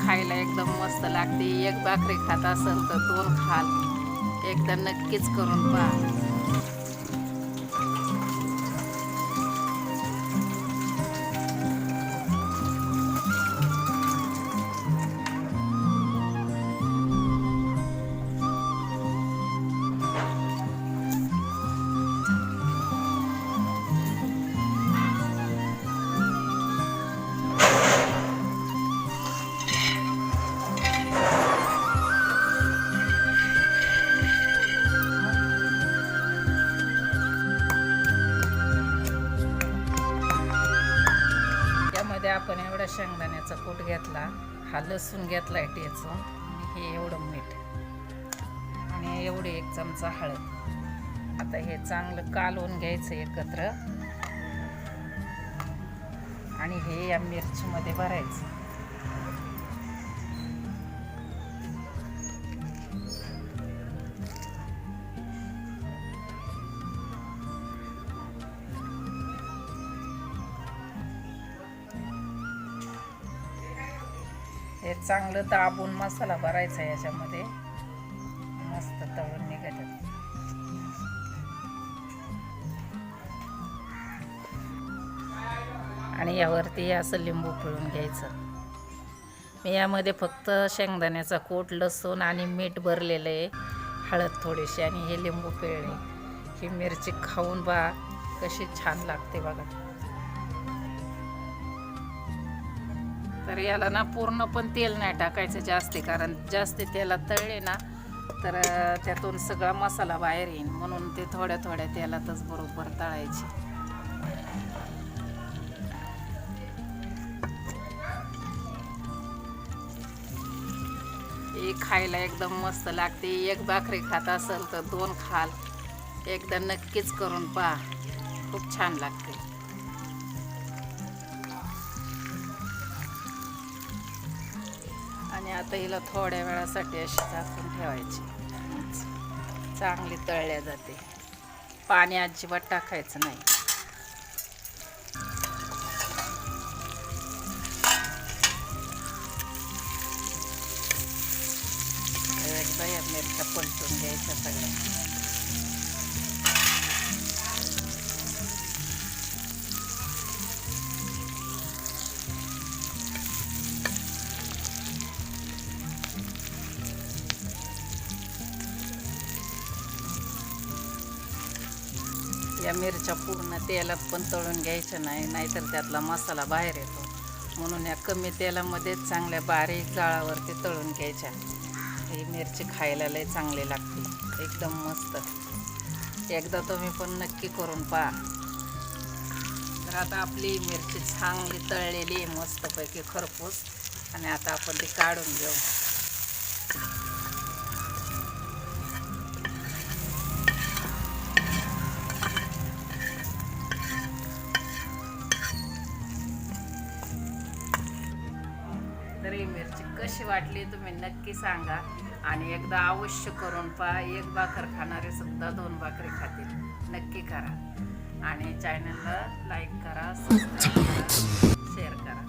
खायला एकदम मस्त लागते. एक भाकरी खात असेल तर दोन खाल. एकदा नक्कीच करून पहा. त्यामध्ये आपण एवढा शेंगदाण्याचा कूट घेतला हा लसूण घेतलाय टेचून आणि हे एवढं मीठ. आणि एवढी एक चमचा हळद. आता हे चांगलं कालवून घ्यायचं एकत्र. आणि हे या मिरचीमध्ये भरायचं. हे चांगलं दाबून मसाला भरायचा याच्यामध्ये. मस्त तळून निघायचं आणि यावरती असं लिंबू पिळून घ्यायचं. मी यामध्ये फक्त शेंगदाण्याचा कोट लसूण आणि मीठ भरलेलं आहे. हळद थोडीशी आणि हे लिंबू पिळले. ही मिरची खाऊन बा कशी छान लागते बघा. तर याला ना पूर्ण पण तेल नाही टाकायचं जास्ती कारण जास्त तेलात तळले ना तर त्यातून सगळा मसाला बाहेर येईल म्हणून ते थोड्या थोड्या तेलातच बरोबर तळायचे. ही खायला एकदम मस्त लागते. एक भाकरी खात असेल तर दोन खाल. एकदा नक्कीच करून पहा. खूप छान लागते. आता हिला थोड्या वेळासाठी अशी झाकून ठेवायची. चांगली तळल्या जाते. पाणी अजिबात टाकायचं नाही. एकदा या मिरच्या पलटून घ्यायच्या सगळ्या. या मिरच्या पूर्ण तेलात पण तळून घ्यायच्या नाही नाहीतर त्यातला मसाला बाहेर येतो. म्हणून या कमी तेलामध्ये चांगल्या बारीक जाळावरती तळून घ्यायच्या. ही मिरची खायला लय चांगली लागते. एकदम मस्त. एकदा तुम्ही पण नक्की करून पहा. तर आता आपली मिरची चांगली तळलेली आहे मस्तपैकी खरपूस. आणि आता आपण ती काढून घेऊ. तर ही मिरची कशी वाटली तुम्ही नक्की सांगा. आणि एकदा अवश्य करून पहा एक भाकर खाणारे सुद्धा दोन भाकरी खातील. नक्की करा. आणि चॅनलला लाईक करा सबस्क्राईब करा शेअर करा.